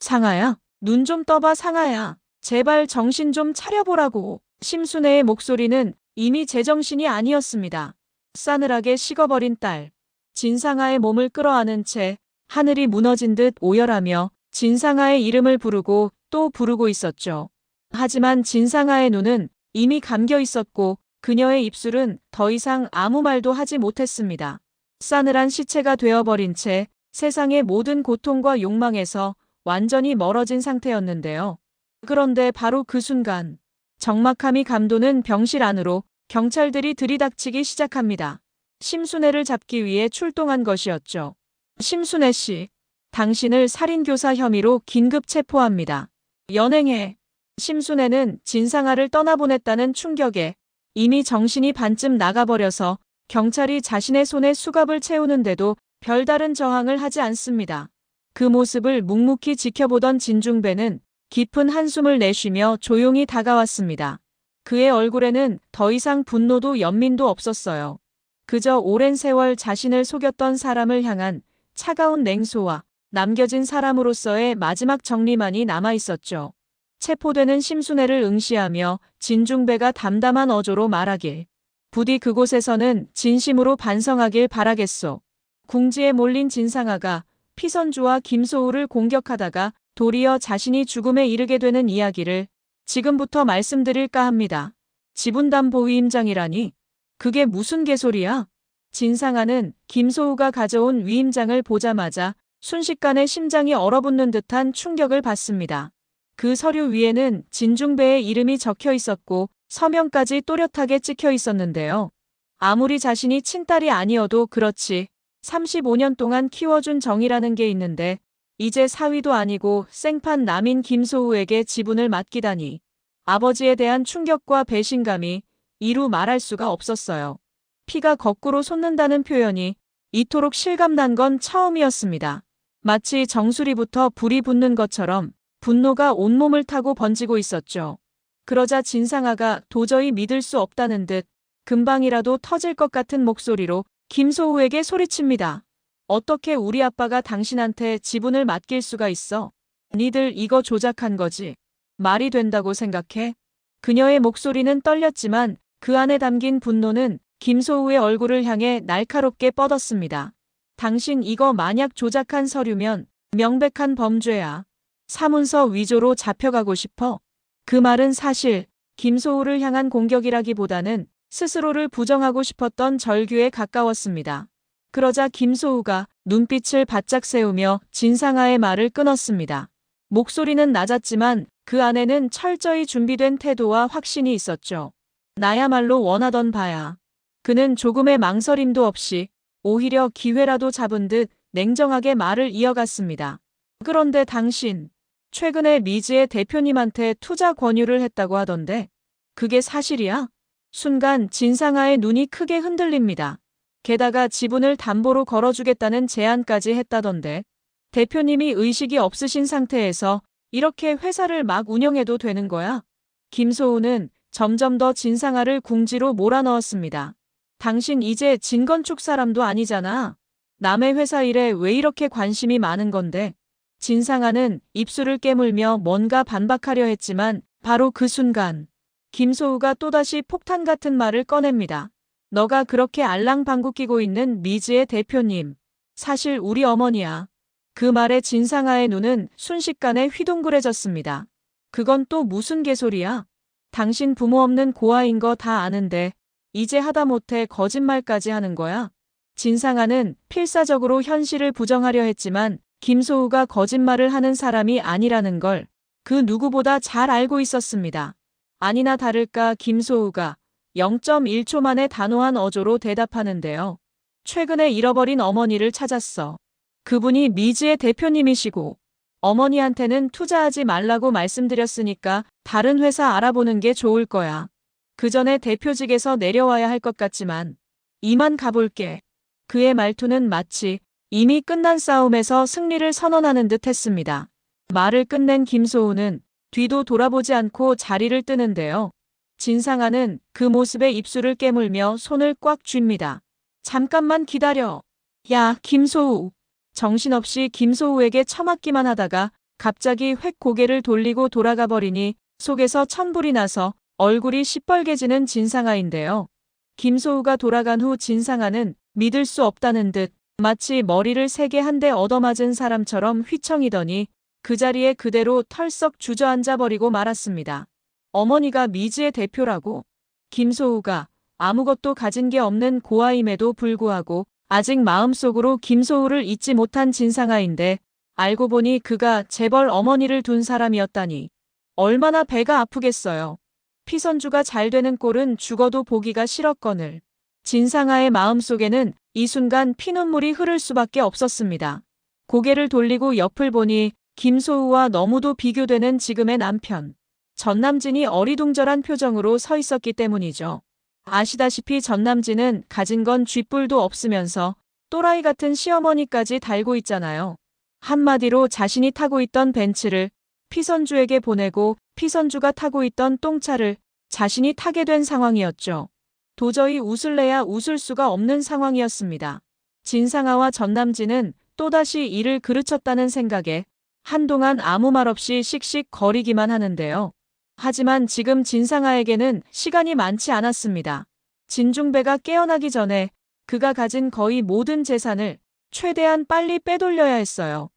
상아야, 눈 좀 떠봐 상아야. 제발 정신 좀 차려보라고. 심순애의 목소리는 이미 제정신이 아니었습니다. 싸늘하게 식어버린 딸. 진상아의 몸을 끌어안은 채 하늘이 무너진 듯 오열하며 진상아의 이름을 부르고 또 부르고 있었죠. 하지만 진상아의 눈은 이미 감겨 있었고 그녀의 입술은 더 이상 아무 말도 하지 못했습니다. 싸늘한 시체가 되어버린 채 세상의 모든 고통과 욕망에서 완전히 멀어진 상태였는데요. 그런데 바로 그 순간 적막함이 감도는 병실 안으로 경찰들이 들이닥치기 시작합니다. 심순애를 잡기 위해 출동한 것이었죠. 심순애 씨, 당신을 살인교사 혐의로 긴급 체포합니다. 연행해. 심순애는 진상아를 떠나보냈다는 충격에 이미 정신이 반쯤 나가버려서 경찰이 자신의 손에 수갑을 채우는데도 별다른 저항을 하지 않습니다. 그 모습을 묵묵히 지켜보던 진중배는 깊은 한숨을 내쉬며 조용히 다가왔습니다. 그의 얼굴에는 더 이상 분노도 연민도 없었어요. 그저 오랜 세월 자신을 속였던 사람을 향한 차가운 냉소와 남겨진 사람으로서의 마지막 정리만이 남아 있었죠. 체포되는 심순애를 응시하며 진중배가 담담한 어조로 말하길. 부디 그곳에서는 진심으로 반성하길 바라겠소. 궁지에 몰린 진상아가 피선주와 김소우를 공격하다가 도리어 자신이 죽음에 이르게 되는 이야기를 지금부터 말씀드릴까 합니다. 지분담 보위임장이라니? 그게 무슨 개소리야? 진상아는 김소우가 가져온 위임장을 보자마자 순식간에 심장이 얼어붙는 듯한 충격을 받습니다. 그 서류 위에는 진중배의 이름이 적혀 있었고 서명까지 또렷하게 찍혀 있었는데요. 아무리 자신이 친딸이 아니어도 그렇지 35년 동안 키워준 정이라는 게 있는데 이제 사위도 아니고 생판 남인 김소우에게 지분을 맡기다니 아버지에 대한 충격과 배신감이 이루 말할 수가 없었어요. 피가 거꾸로 솟는다는 표현이 이토록 실감난 건 처음이었습니다. 마치 정수리부터 불이 붙는 것처럼 분노가 온몸을 타고 번지고 있었죠. 그러자 진상아가 도저히 믿을 수 없다는 듯 금방이라도 터질 것 같은 목소리로 김소우에게 소리칩니다. 어떻게 우리 아빠가 당신한테 지분을 맡길 수가 있어? 니들 이거 조작한 거지. 말이 된다고 생각해? 그녀의 목소리는 떨렸지만 그 안에 담긴 분노는 김소우의 얼굴을 향해 날카롭게 뻗었습니다. 당신 이거 만약 조작한 서류면 명백한 범죄야. 사문서 위조로 잡혀가고 싶어. 그 말은 사실 김소우를 향한 공격이라기보다는 스스로를 부정하고 싶었던 절규에 가까웠습니다. 그러자 김소우가 눈빛을 바짝 세우며 진상아의 말을 끊었습니다. 목소리는 낮았지만 그 안에는 철저히 준비된 태도와 확신이 있었죠. 나야말로 원하던 바야. 그는 조금의 망설임도 없이 오히려 기회라도 잡은 듯 냉정하게 말을 이어갔습니다. 그런데 당신, 최근에 미즈의 대표님한테 투자 권유를 했다고 하던데, 그게 사실이야? 순간 진상아의 눈이 크게 흔들립니다. 게다가 지분을 담보로 걸어주겠다는 제안까지 했다던데, 대표님이 의식이 없으신 상태에서 이렇게 회사를 막 운영해도 되는 거야? 김소우는 점점 더 진상아를 궁지로 몰아넣었습니다. 당신 이제 진건축 사람도 아니잖아. 남의 회사 일에 왜 이렇게 관심이 많은 건데. 진상아는 입술을 깨물며 뭔가 반박하려 했지만 바로 그 순간 김소우가 또다시 폭탄 같은 말을 꺼냅니다. 너가 그렇게 알랑방구 끼고 있는 미즈의 대표님. 사실 우리 어머니야. 그 말에 진상아의 눈은 순식간에 휘둥그레졌습니다. 그건 또 무슨 개소리야? 당신 부모 없는 고아인 거 다 아는데 이제 하다못해 거짓말까지 하는 거야? 진상아는 필사적으로 현실을 부정하려 했지만 김소우가 거짓말을 하는 사람이 아니라는 걸 그 누구보다 잘 알고 있었습니다. 아니나 다를까 김소우가 0.1초 만에 단호한 어조로 대답하는데요. 최근에 잃어버린 어머니를 찾았어. 그분이 미즈의 대표님이시고 어머니한테는 투자하지 말라고 말씀드렸으니까 다른 회사 알아보는 게 좋을 거야. 그 전에 대표직에서 내려와야 할 것 같지만 이만 가볼게. 그의 말투는 마치 이미 끝난 싸움에서 승리를 선언하는 듯 했습니다. 말을 끝낸 김소우는 뒤도 돌아보지 않고 자리를 뜨는데요. 진상아는 그 모습에 입술을 깨물며 손을 꽉 쥡니다. 잠깐만 기다려. 야, 김소우. 정신없이 김소우에게 처맞기만 하다가 갑자기 획 고개를 돌리고 돌아가 버리니 속에서 천불이 나서 얼굴이 시뻘개지는 진상아인데요. 김소우가 돌아간 후 진상아는 믿을 수 없다는 듯 마치 머리를 세게 한 대 얻어맞은 사람처럼 휘청이더니 그 자리에 그대로 털썩 주저앉아 버리고 말았습니다. 어머니가 미지의 대표라고. 김소우가 아무것도 가진 게 없는 고아임에도 불구하고 아직 마음속으로 김소우를 잊지 못한 진상아인데 알고 보니 그가 재벌 어머니를 둔 사람이었다니. 얼마나 배가 아프겠어요. 피선주가 잘 되는 꼴은 죽어도 보기가 싫었거늘. 진상아의 마음속에는 이 순간 피눈물이 흐를 수밖에 없었습니다. 고개를 돌리고 옆을 보니 김소우와 너무도 비교되는 지금의 남편. 전남진이 어리둥절한 표정으로 서 있었기 때문이죠. 아시다시피 전남진은 가진 건 쥐뿔도 없으면서 또라이 같은 시어머니까지 달고 있잖아요. 한마디로 자신이 타고 있던 벤츠를 피선주에게 보내고 피선주가 타고 있던 똥차를 자신이 타게 된 상황이었죠. 도저히 웃을래야 웃을 수가 없는 상황이었습니다. 진상아와 전남진은 또다시 이를 그르쳤다는 생각에 한동안 아무 말 없이 씩씩 거리기만 하는데요. 하지만 지금 진상아에게는 시간이 많지 않았습니다. 진중배가 깨어나기 전에 그가 가진 거의 모든 재산을 최대한 빨리 빼돌려야 했어요.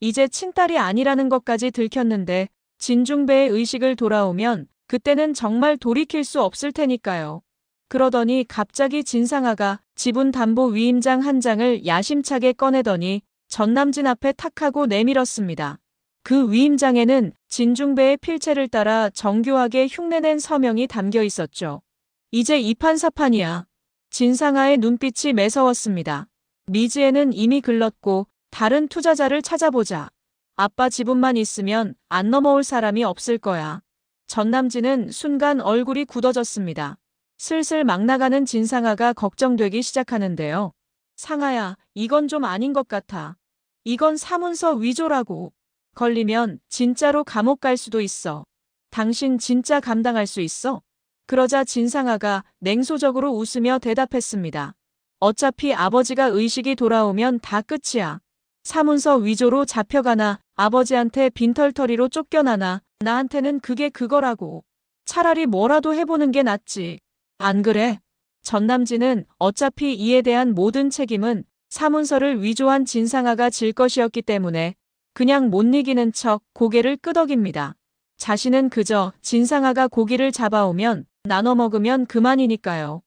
이제 친딸이 아니라는 것까지 들켰는데 진중배의 의식을 돌아오면 그때는 정말 돌이킬 수 없을 테니까요. 그러더니 갑자기 진상아가 지분 담보 위임장 한 장을 야심차게 꺼내더니 전남진 앞에 탁 하고 내밀었습니다. 그 위임장에는 진중배의 필체를 따라 정교하게 흉내낸 서명이 담겨 있었죠. 이제 이판사판이야. 진상아의 눈빛이 매서웠습니다. 미지에는 이미 글렀고 다른 투자자를 찾아보자. 아빠 지분만 있으면 안 넘어올 사람이 없을 거야. 전남진은 순간 얼굴이 굳어졌습니다. 슬슬 막 나가는 진상아가 걱정되기 시작하는데요. 상아야, 이건 좀 아닌 것 같아. 이건 사문서 위조라고. 걸리면 진짜로 감옥 갈 수도 있어. 당신 진짜 감당할 수 있어? 그러자 진상아가 냉소적으로 웃으며 대답했습니다. 어차피 아버지가 의식이 돌아오면 다 끝이야. 사문서 위조로 잡혀가나 아버지한테 빈털터리로 쫓겨나나 나한테는 그게 그거라고. 차라리 뭐라도 해보는 게 낫지. 안 그래? 전남진은 어차피 이에 대한 모든 책임은 사문서를 위조한 진상아가 질 것이었기 때문에 그냥 못 이기는 척 고개를 끄덕입니다. 자신은 그저 진상아가 고기를 잡아오면 나눠 먹으면 그만이니까요.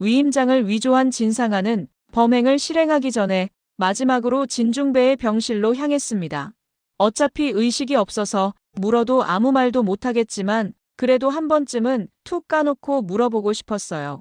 위임장을 위조한 진상아는 범행을 실행하기 전에 마지막으로 진중배의 병실로 향했습니다. 어차피 의식이 없어서 물어도 아무 말도 못하겠지만 그래도 한 번쯤은 툭 까놓고 물어보고 싶었어요.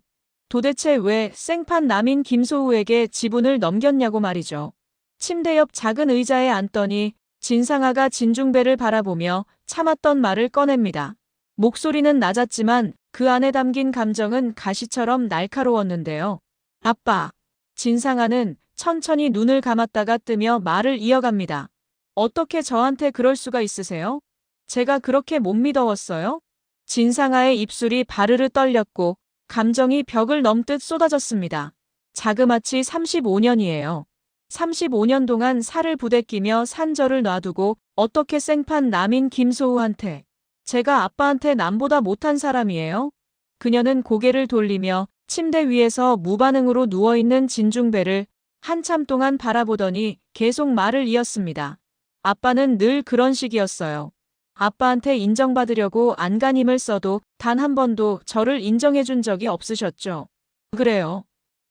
도대체 왜 생판 남인 김소우에게 지분을 넘겼냐고 말이죠. 침대 옆 작은 의자에 앉더니 진상아가 진중배를 바라보며 참았던 말을 꺼냅니다. 목소리는 낮았지만 그 안에 담긴 감정은 가시처럼 날카로웠는데요. 아빠. 진상아는 천천히 눈을 감았다가 뜨며 말을 이어갑니다. 어떻게 저한테 그럴 수가 있으세요? 제가 그렇게 못 믿어웠어요? 진상아의 입술이 바르르 떨렸고 감정이 벽을 넘듯 쏟아졌습니다. 자그마치 35년이에요. 35년 동안 살을 부대끼며 산저를 놔두고 어떻게 생판 남인 김소우한테 제가 아빠한테 남보다 못한 사람이에요? 그녀는 고개를 돌리며 침대 위에서 무반응으로 누워있는 진중배를 한참 동안 바라보더니 계속 말을 이었습니다. 아빠는 늘 그런 식이었어요. 아빠한테 인정받으려고 안간힘을 써도 단 한 번도 저를 인정해 준 적이 없으셨죠. 그래요.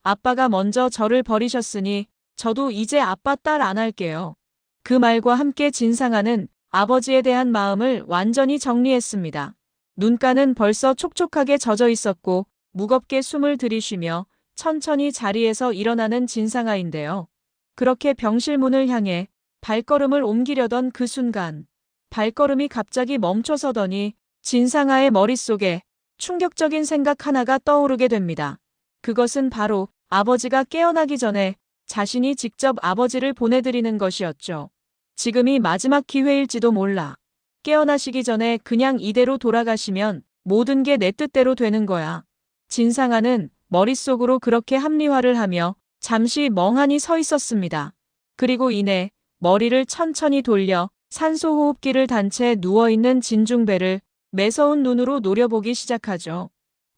아빠가 먼저 저를 버리셨으니 저도 이제 아빠 딸 안 할게요. 그 말과 함께 진상아는 아버지에 대한 마음을 완전히 정리했습니다. 눈가는 벌써 촉촉하게 젖어 있었고 무겁게 숨을 들이쉬며 천천히 자리에서 일어나는 진상아인데요. 그렇게 병실 문을 향해 발걸음을 옮기려던 그 순간 발걸음이 갑자기 멈춰서더니 진상아의 머릿속에 충격적인 생각 하나가 떠오르게 됩니다. 그것은 바로 아버지가 깨어나기 전에 자신이 직접 아버지를 보내드리는 것이었죠. 지금이 마지막 기회일지도 몰라. 깨어나시기 전에 그냥 이대로 돌아가시면 모든 게 내 뜻대로 되는 거야. 진상아는 머릿속으로 그렇게 합리화를 하며 잠시 멍하니 서 있었습니다. 그리고 이내 머리를 천천히 돌려 산소 호흡기를 단채 누워있는 진중배를 매서운 눈으로 노려보기 시작하죠.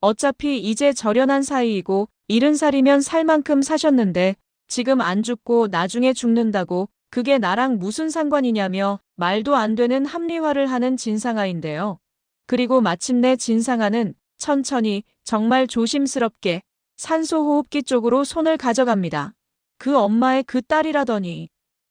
어차피 이제 절연한 사이이고 일흔 살이면 살 만큼 사셨는데 지금 안 죽고 나중에 죽는다고 그게 나랑 무슨 상관이냐며 말도 안 되는 합리화를 하는 진상아인데요. 그리고 마침내 진상아는 천천히 정말 조심스럽게 산소 호흡기 쪽으로 손을 가져갑니다. 그 엄마의 그 딸이라더니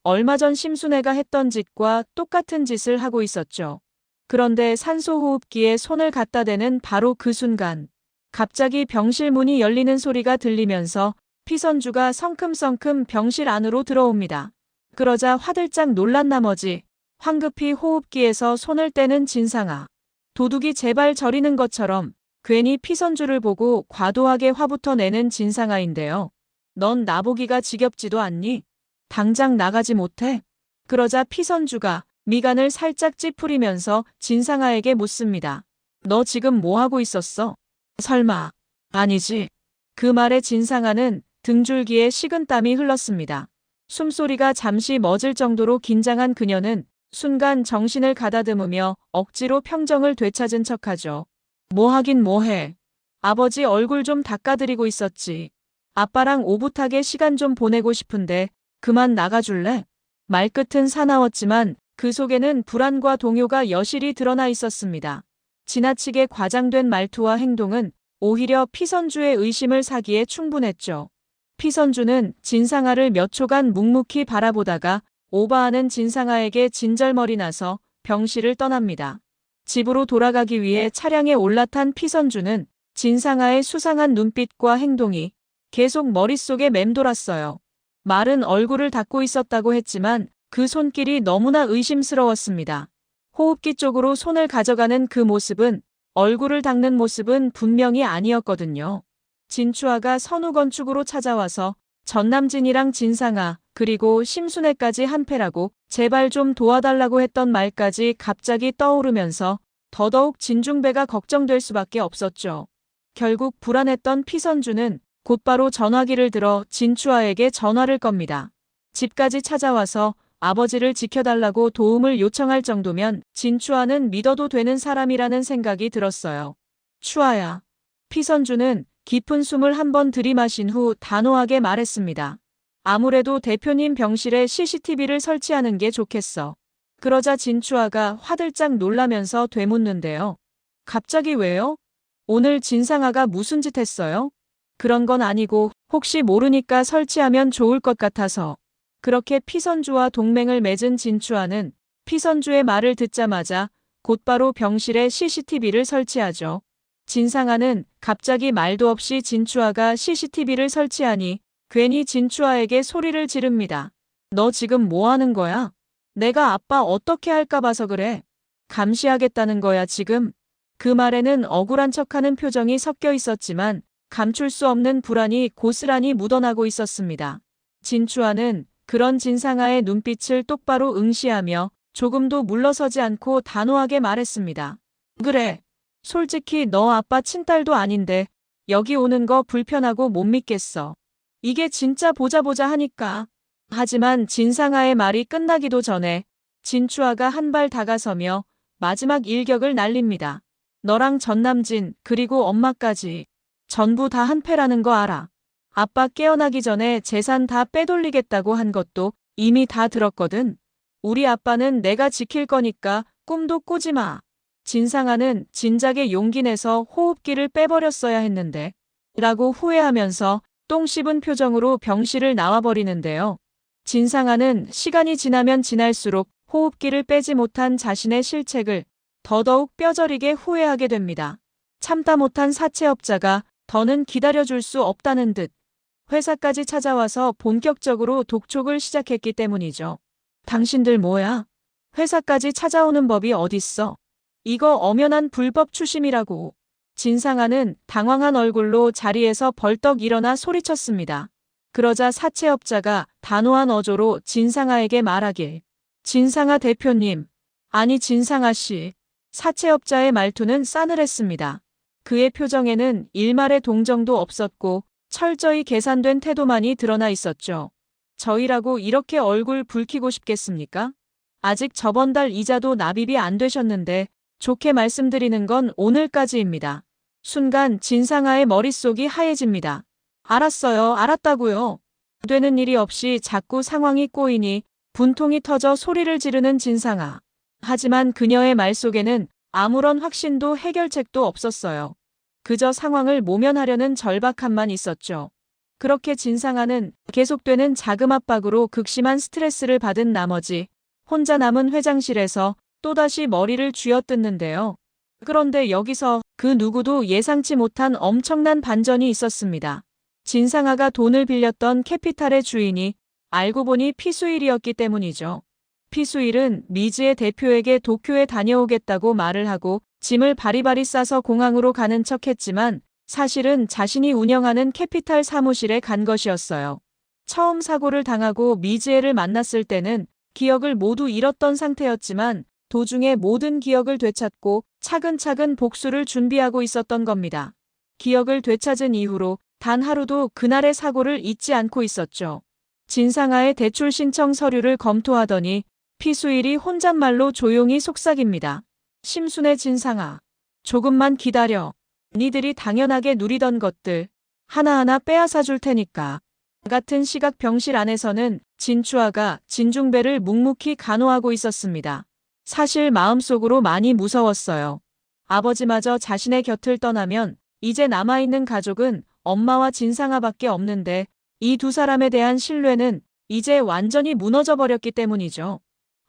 얼마 전 심순애가 했던 짓과 똑같은 짓을 하고 있었죠. 그런데 산소 호흡기에 손을 갖다 대는 바로 그 순간 갑자기 병실 문이 열리는 소리가 들리면서 피선주가 성큼성큼 병실 안으로 들어옵니다. 그러자 화들짝 놀란 나머지 황급히 호흡기에서 손을 떼는 진상아. 도둑이 제발 저리는 것처럼 괜히 피선주를 보고 과도하게 화부터 내는 진상아인데요. 넌 나보기가 지겹지도 않니? 당장 나가지 못해? 그러자 피선주가 미간을 살짝 찌푸리면서 진상아에게 묻습니다. 너 지금 뭐 하고 있었어? 설마. 아니지. 그 말에 진상아는 등줄기에 식은땀이 흘렀습니다. 숨소리가 잠시 멎을 정도로 긴장한 그녀는 순간 정신을 가다듬으며 억지로 평정을 되찾은 척하죠. 뭐 하긴 뭐해. 아버지 얼굴 좀 닦아드리고 있었지. 아빠랑 오붓하게 시간 좀 보내고 싶은데 그만 나가줄래? 말끝은 사나웠지만 그 속에는 불안과 동요가 여실히 드러나 있었습니다. 지나치게 과장된 말투와 행동은 오히려 피선주의 의심을 사기에 충분했죠. 피선주는 진상아를 몇 초간 묵묵히 바라보다가 오바하는 진상아에게 진절머리 나서 병실을 떠납니다. 집으로 돌아가기 위해 차량에 올라탄 피선주는 진상아의 수상한 눈빛과 행동이 계속 머릿속에 맴돌았어요. 말은 얼굴을 닫고 있었다고 했지만 그 손길이 너무나 의심스러웠습니다. 호흡기 쪽으로 손을 가져가는 그 모습은 얼굴을 닦는 모습은 분명히 아니었거든요. 진추아가 선우건축으로 찾아와서 전남진이랑 진상아 그리고 심순애까지 한패라고 제발 좀 도와달라고 했던 말까지 갑자기 떠오르면서 더더욱 진중배가 걱정될 수밖에 없었죠. 결국 불안했던 피선주는 곧바로 전화기를 들어 진추아에게 전화를 겁니다. 집까지 찾아와서 아버지를 지켜달라고 도움을 요청할 정도면 진추아는 믿어도 되는 사람이라는 생각이 들었어요. 추아야. 피선주는 깊은 숨을 한 번 들이마신 후 단호하게 말했습니다. 아무래도 대표님 병실에 CCTV를 설치하는 게 좋겠어. 그러자 진추아가 화들짝 놀라면서 되묻는데요. 갑자기 왜요? 오늘 진상아가 무슨 짓 했어요? 그런 건 아니고 혹시 모르니까 설치하면 좋을 것 같아서. 그렇게 피선주와 동맹을 맺은 진추아는 피선주의 말을 듣자마자 곧바로 병실에 CCTV를 설치하죠. 진상아는 갑자기 말도 없이 진추아가 CCTV를 설치하니 괜히 진추아에게 소리를 지릅니다. 너 지금 뭐 하는 거야? 내가 아빠 어떻게 할까 봐서 그래. 감시하겠다는 거야 지금. 그 말에는 억울한 척하는 표정이 섞여 있었지만 감출 수 없는 불안이 고스란히 묻어나고 있었습니다. 진추아는 그런 진상아의 눈빛을 똑바로 응시하며 조금도 물러서지 않고 단호하게 말했습니다. 그래. 솔직히 너 아빠 친딸도 아닌데 여기 오는 거 불편하고 못 믿겠어. 이게 진짜 보자 보자 하니까. 하지만 진상아의 말이 끝나기도 전에 진추아가 한 발 다가서며 마지막 일격을 날립니다. 너랑 전남진 그리고 엄마까지 전부 다 한패라는 거 알아. 아빠 깨어나기 전에 재산 다 빼돌리겠다고 한 것도 이미 다 들었거든. 우리 아빠는 내가 지킬 거니까 꿈도 꾸지 마. 진상아는 진작에 용기 내서 호흡기를 빼버렸어야 했는데 라고 후회하면서 똥 씹은 표정으로 병실을 나와버리는데요. 진상아는 시간이 지나면 지날수록 호흡기를 빼지 못한 자신의 실책을 더더욱 뼈저리게 후회하게 됩니다. 참다 못한 사채업자가 더는 기다려줄 수 없다는 듯 회사까지 찾아와서 본격적으로 독촉을 시작했기 때문이죠. 당신들 뭐야? 회사까지 찾아오는 법이 어딨어? 이거 엄연한 불법 추심이라고. 진상아는 당황한 얼굴로 자리에서 벌떡 일어나 소리쳤습니다. 그러자 사채업자가 단호한 어조로 진상아에게 말하길. 진상아 대표님. 아니 진상아 씨. 사채업자의 말투는 싸늘했습니다. 그의 표정에는 일말의 동정도 없었고 철저히 계산된 태도만이 드러나 있었죠. 저희라고 이렇게 얼굴 붉히고 싶겠습니까? 아직 저번 달 이자도 납입이 안 되셨는데 좋게 말씀드리는 건 오늘까지입니다. 순간 진상아의 머릿속이 하얘집니다. 알았어요. 알았다고요. 되는 일이 없이 자꾸 상황이 꼬이니 분통이 터져 소리를 지르는 진상아. 하지만 그녀의 말 속에는 아무런 확신도 해결책도 없었어요. 그저 상황을 모면하려는 절박함만 있었죠. 그렇게 진상아는 계속되는 자금 압박으로 극심한 스트레스를 받은 나머지 혼자 남은 회장실에서 또다시 머리를 쥐어뜯는데요. 그런데 여기서 그 누구도 예상치 못한 엄청난 반전이 있었습니다. 진상아가 돈을 빌렸던 캐피탈의 주인이 알고 보니 피수일이었기 때문이죠. 피수일은 미즈의 대표에게 도쿄에 다녀오겠다고 말을 하고 짐을 바리바리 싸서 공항으로 가는 척 했지만 사실은 자신이 운영하는 캐피탈 사무실에 간 것이었어요. 처음 사고를 당하고 미즈에를 만났을 때는 기억을 모두 잃었던 상태였지만 도중에 모든 기억을 되찾고 차근차근 복수를 준비하고 있었던 겁니다. 기억을 되찾은 이후로 단 하루도 그날의 사고를 잊지 않고 있었죠. 진상아의 대출 신청 서류를 검토하더니 피수일이 혼잣말로 조용히 속삭입니다. 심순의 진상아. 조금만 기다려. 니들이 당연하게 누리던 것들 하나하나 빼앗아 줄 테니까. 같은 시각 병실 안에서는 진추아가 진중배를 묵묵히 간호하고 있었습니다. 사실 마음속으로 많이 무서웠어요. 아버지마저 자신의 곁을 떠나면 이제 남아있는 가족은 엄마와 진상아밖에 없는데 이 두 사람에 대한 신뢰는 이제 완전히 무너져 버렸기 때문이죠.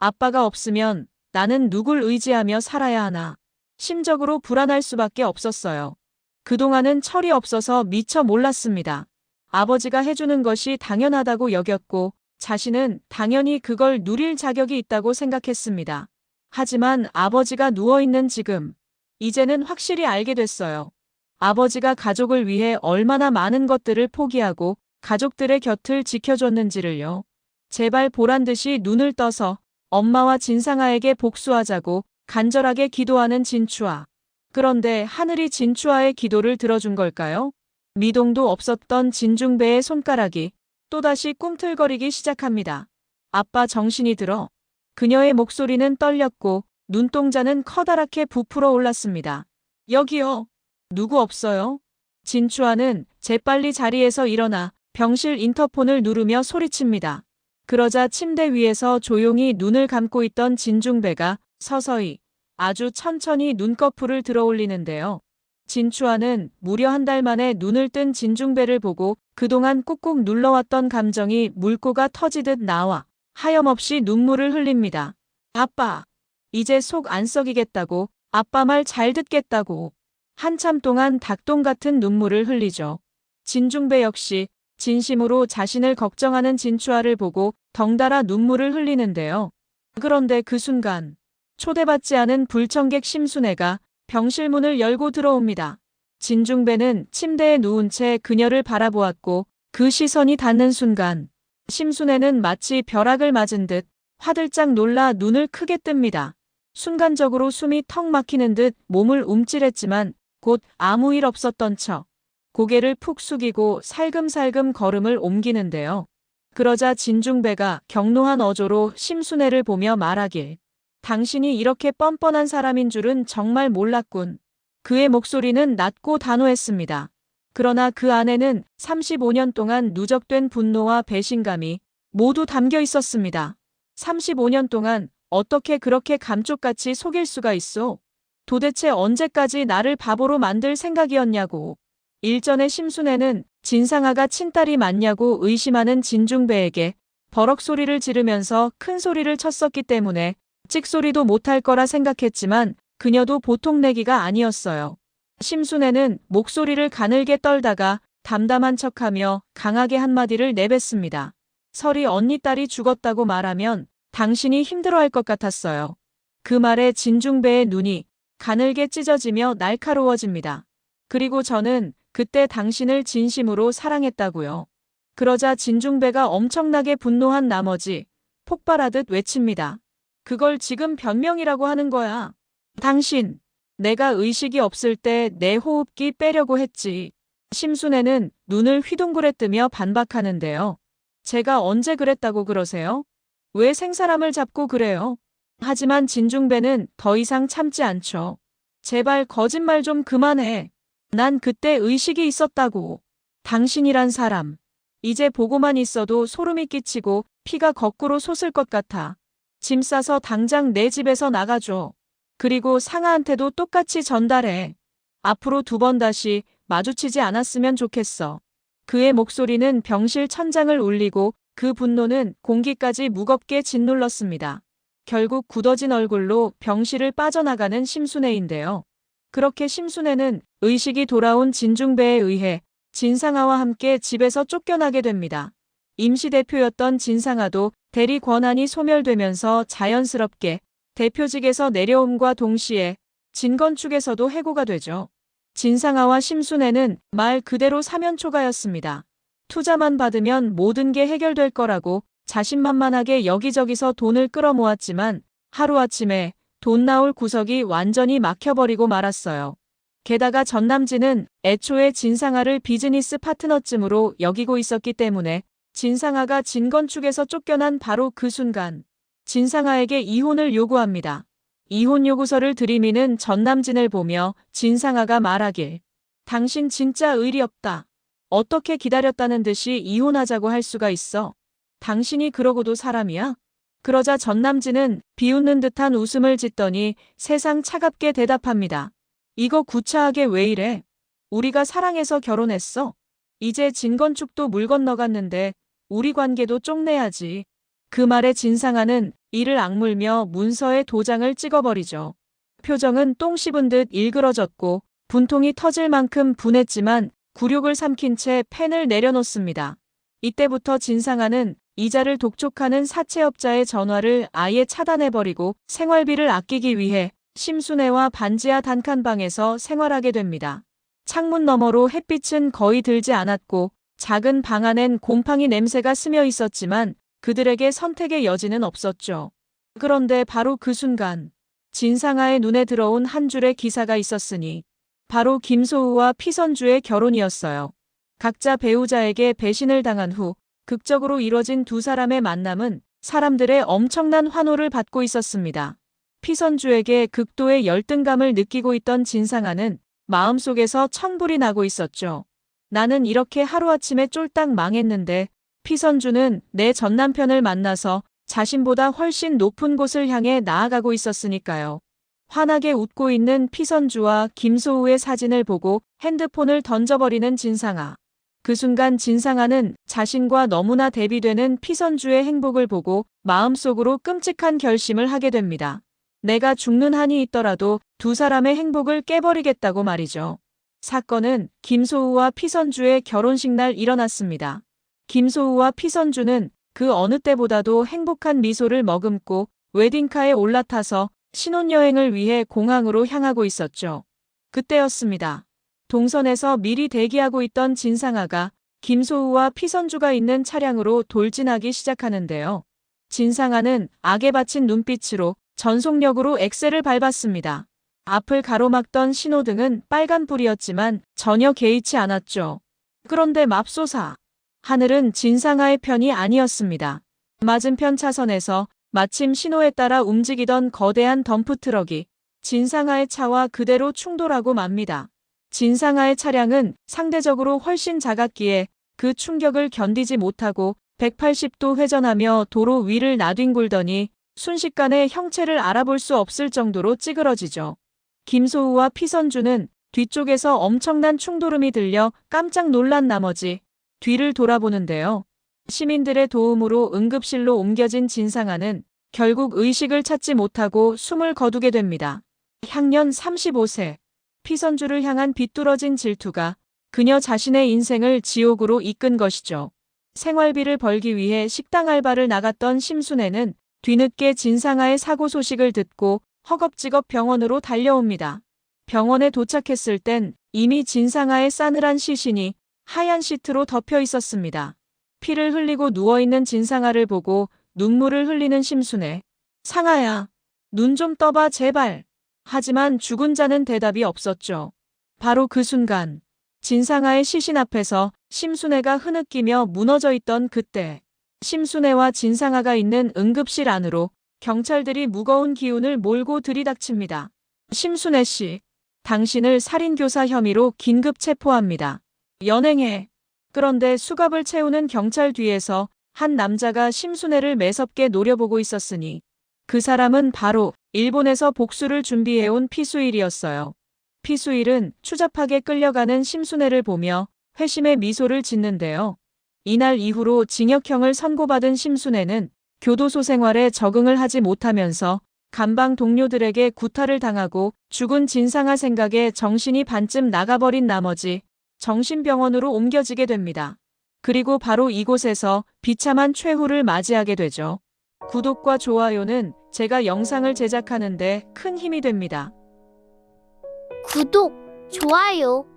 아빠가 없으면 나는 누굴 의지하며 살아야 하나. 심적으로 불안할 수밖에 없었어요. 그동안은 철이 없어서 미처 몰랐습니다. 아버지가 해주는 것이 당연하다고 여겼고 자신은 당연히 그걸 누릴 자격이 있다고 생각했습니다. 하지만 아버지가 누워있는 지금, 이제는 확실히 알게 됐어요. 아버지가 가족을 위해 얼마나 많은 것들을 포기하고 가족들의 곁을 지켜줬는지를요. 제발 보란 듯이 눈을 떠서 엄마와 진상아에게 복수하자고 간절하게 기도하는 진추아. 그런데 하늘이 진추아의 기도를 들어준 걸까요? 미동도 없었던 진중배의 손가락이 또다시 꿈틀거리기 시작합니다. 아빠 정신이 들어. 그녀의 목소리는 떨렸고 눈동자는 커다랗게 부풀어 올랐습니다. 여기요. 누구 없어요? 진추아는 재빨리 자리에서 일어나 병실 인터폰을 누르며 소리칩니다. 그러자 침대 위에서 조용히 눈을 감고 있던 진중배가 서서히 아주 천천히 눈꺼풀을 들어 올리는데요. 진추아는 무려 한 달 만에 눈을 뜬 진중배를 보고 그동안 꾹꾹 눌러왔던 감정이 물고가 터지듯 나와 하염없이 눈물을 흘립니다. 아빠, 이제 속 안 썩이겠다고, 아빠 말 잘 듣겠다고. 한참 동안 닭똥 같은 눈물을 흘리죠. 진중배 역시 진심으로 자신을 걱정하는 진추아를 보고 덩달아 눈물을 흘리는데요. 그런데 그 순간 초대받지 않은 불청객 심순애가 병실 문을 열고 들어옵니다. 진중배는 침대에 누운 채 그녀를 바라보았고 그 시선이 닿는 순간 심순애는 마치 벼락을 맞은 듯 화들짝 놀라 눈을 크게 뜹니다. 순간적으로 숨이 턱 막히는 듯 몸을 움찔했지만 곧 아무 일 없었던 척 고개를 푹 숙이고 살금살금 걸음을 옮기는데요. 그러자 진중배가 경로한 어조로 심순애를 보며 말하길. 당신이 이렇게 뻔뻔한 사람인 줄은 정말 몰랐군. 그의 목소리는 낮고 단호했습니다. 그러나 그 안에는 35년 동안 누적된 분노와 배신감이 모두 담겨 있었습니다. 35년 동안 어떻게 그렇게 감쪽같이 속일 수가 있어? 도대체 언제까지 나를 바보로 만들 생각이었냐고. 일전에 심순애는 진상아가 친딸이 맞냐고 의심하는 진중배에게 버럭 소리를 지르면서 큰 소리를 쳤었기 때문에 찍소리도 못할 거라 생각했지만 그녀도 보통 내기가 아니었어요. 심순애는 목소리를 가늘게 떨다가 담담한 척하며 강하게 한마디를 내뱉습니다. 설이 언니 딸이 죽었다고 말하면 당신이 힘들어할 것 같았어요. 그 말에 진중배의 눈이 가늘게 찢어지며 날카로워집니다. 그리고 저는 그때 당신을 진심으로 사랑했다고요. 그러자 진중배가 엄청나게 분노한 나머지 폭발하듯 외칩니다. 그걸 지금 변명이라고 하는 거야. 당신, 내가 의식이 없을 때 내 호흡기 빼려고 했지. 심순애는 눈을 휘둥그레 뜨며 반박하는데요. 제가 언제 그랬다고 그러세요? 왜 생사람을 잡고 그래요? 하지만 진중배는 더 이상 참지 않죠. 제발 거짓말 좀 그만해. 난 그때 의식이 있었다고. 당신이란 사람. 이제 보고만 있어도 소름이 끼치고 피가 거꾸로 솟을 것 같아. 짐 싸서 당장 내 집에서 나가줘. 그리고 상아한테도 똑같이 전달해. 앞으로 두 번 다시 마주치지 않았으면 좋겠어. 그의 목소리는 병실 천장을 울리고 그 분노는 공기까지 무겁게 짓눌렀습니다. 결국 굳어진 얼굴로 병실을 빠져나가는 심순애인데요. 그렇게 심순애는 의식이 돌아온 진중배에 의해 진상아와 함께 집에서 쫓겨나게 됩니다. 임시대표였던 진상아도 대리 권한이 소멸되면서 자연스럽게 대표직에서 내려옴과 동시에 진건축에서도 해고가 되죠. 진상아와 심순애는 말 그대로 사면초가였습니다. 투자만 받으면 모든 게 해결될 거라고 자신만만하게 여기저기서 돈을 끌어모았지만 하루아침에 돈 나올 구석이 완전히 막혀버리고 말았어요. 게다가 전남진은 애초에 진상아를 비즈니스 파트너쯤으로 여기고 있었기 때문에 진상아가 진건축에서 쫓겨난 바로 그 순간 진상아에게 이혼을 요구합니다. 이혼 요구서를 들이미는 전남진을 보며 진상아가 말하길 당신 진짜 의리 없다. 어떻게 기다렸다는 듯이 이혼하자고 할 수가 있어. 당신이 그러고도 사람이야? 그러자 전남진은 비웃는 듯한 웃음을 짓더니 세상 차갑게 대답합니다. 이거 구차하게 왜 이래? 우리가 사랑해서 결혼했어. 이제 진건축도 물 건너갔는데 우리 관계도 쪽내야지. 그 말에 진상아는 이를 악물며 문서에 도장을 찍어버리죠. 표정은 똥 씹은 듯 일그러졌고 분통이 터질 만큼 분했지만 굴욕을 삼킨 채 펜을 내려놓습니다. 이때부터 진상아는 이자를 독촉하는 사채업자의 전화를 아예 차단해버리고 생활비를 아끼기 위해 심순애와 반지하 단칸방에서 생활하게 됩니다. 창문 너머로 햇빛은 거의 들지 않았고 작은 방 안엔 곰팡이 냄새가 스며 있었지만 그들에게 선택의 여지는 없었죠. 그런데 바로 그 순간 진상아의 눈에 들어온 한 줄의 기사가 있었으니 바로 김소우와 피선주의 결혼이었어요. 각자 배우자에게 배신을 당한 후 극적으로 이뤄진 두 사람의 만남은 사람들의 엄청난 환호를 받고 있었습니다. 피선주에게 극도의 열등감을 느끼고 있던 진상아는 마음속에서 천불이 나고 있었죠. 나는 이렇게 하루아침에 쫄딱 망했는데 피선주는 내 전남편을 만나서 자신보다 훨씬 높은 곳을 향해 나아가고 있었으니까요. 환하게 웃고 있는 피선주와 김소우의 사진을 보고 핸드폰을 던져버리는 진상아. 그 순간 진상아는 자신과 너무나 대비되는 피선주의 행복을 보고 마음속으로 끔찍한 결심을 하게 됩니다. 내가 죽는 한이 있더라도 두 사람의 행복을 깨버리겠다고 말이죠. 사건은 김소우와 피선주의 결혼식 날 일어났습니다. 김소우와 피선주는 그 어느 때보다도 행복한 미소를 머금고 웨딩카에 올라타서 신혼여행을 위해 공항으로 향하고 있었죠. 그때였습니다. 동선에서 미리 대기하고 있던 진상아가 김소우와 피선주가 있는 차량으로 돌진하기 시작하는데요. 진상아는 악에 바친 눈빛으로 전속력으로 엑셀을 밟았습니다. 앞을 가로막던 신호등은 빨간불이었지만 전혀 개의치 않았죠. 그런데 맙소사. 하늘은 진상아의 편이 아니었습니다. 맞은편 차선에서 마침 신호에 따라 움직이던 거대한 덤프트럭이 진상아의 차와 그대로 충돌하고 맙니다. 진상아의 차량은 상대적으로 훨씬 작았기에 그 충격을 견디지 못하고 180도 회전하며 도로 위를 나뒹굴더니 순식간에 형체를 알아볼 수 없을 정도로 찌그러지죠. 김소우와 피선주는 뒤쪽에서 엄청난 충돌음이 들려 깜짝 놀란 나머지 뒤를 돌아보는데요. 시민들의 도움으로 응급실로 옮겨진 진상아는 결국 의식을 찾지 못하고 숨을 거두게 됩니다. 향년 35세. 피선주를 향한 비뚤어진 질투가 그녀 자신의 인생을 지옥으로 이끈 것이죠. 생활비를 벌기 위해 식당 알바를 나갔던 심순애는 뒤늦게 진상아의 사고 소식을 듣고 허겁지겁 병원으로 달려옵니다. 병원에 도착했을 땐 이미 진상아의 싸늘한 시신이 하얀 시트로 덮여 있었습니다. 피를 흘리고 누워있는 진상아를 보고 눈물을 흘리는 심순애. 상아야, 눈 좀 떠봐 제발. 하지만 죽은 자는 대답이 없었죠. 바로 그 순간 진상아의 시신 앞에서 심순애가 흐느끼며 무너져 있던 그때 심순애와 진상아가 있는 응급실 안으로 경찰들이 무거운 기운을 몰고 들이닥칩니다. 심순애 씨, 당신을 살인교사 혐의로 긴급 체포합니다. 연행해. 그런데 수갑을 채우는 경찰 뒤에서 한 남자가 심순애를 매섭게 노려보고 있었으니 그 사람은 바로 일본에서 복수를 준비해온 피수일이었어요. 피수일은 추잡하게 끌려가는 심순애를 보며 회심의 미소를 짓는데요. 이날 이후로 징역형을 선고받은 심순애는 교도소 생활에 적응을 하지 못하면서 감방 동료들에게 구타를 당하고 죽은 진상아 생각에 정신이 반쯤 나가버린 나머지 정신병원으로 옮겨지게 됩니다. 그리고 바로 이곳에서 비참한 최후를 맞이하게 되죠. 구독과 좋아요는 제가 영상을 제작하는데 큰 힘이 됩니다. 구독, 좋아요